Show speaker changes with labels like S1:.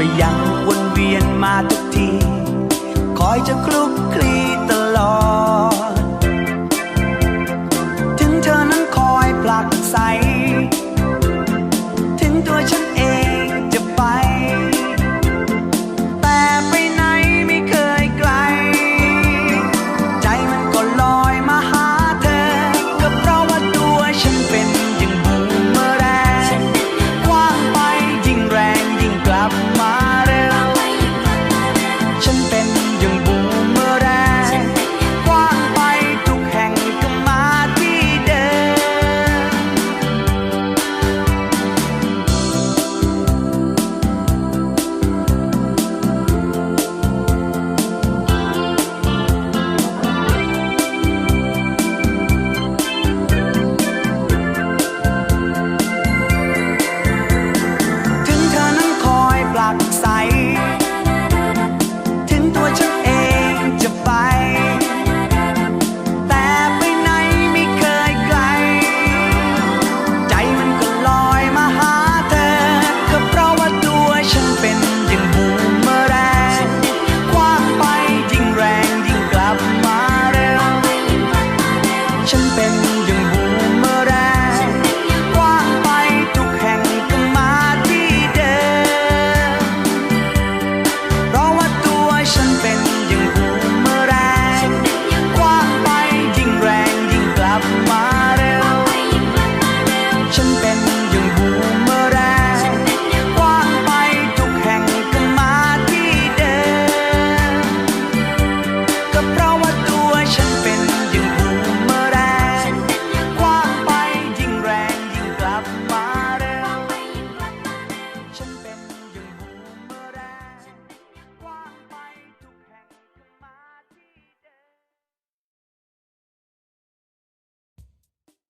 S1: ก็ยังวนเวียนมาทุกที คอยจะคลุกคลี and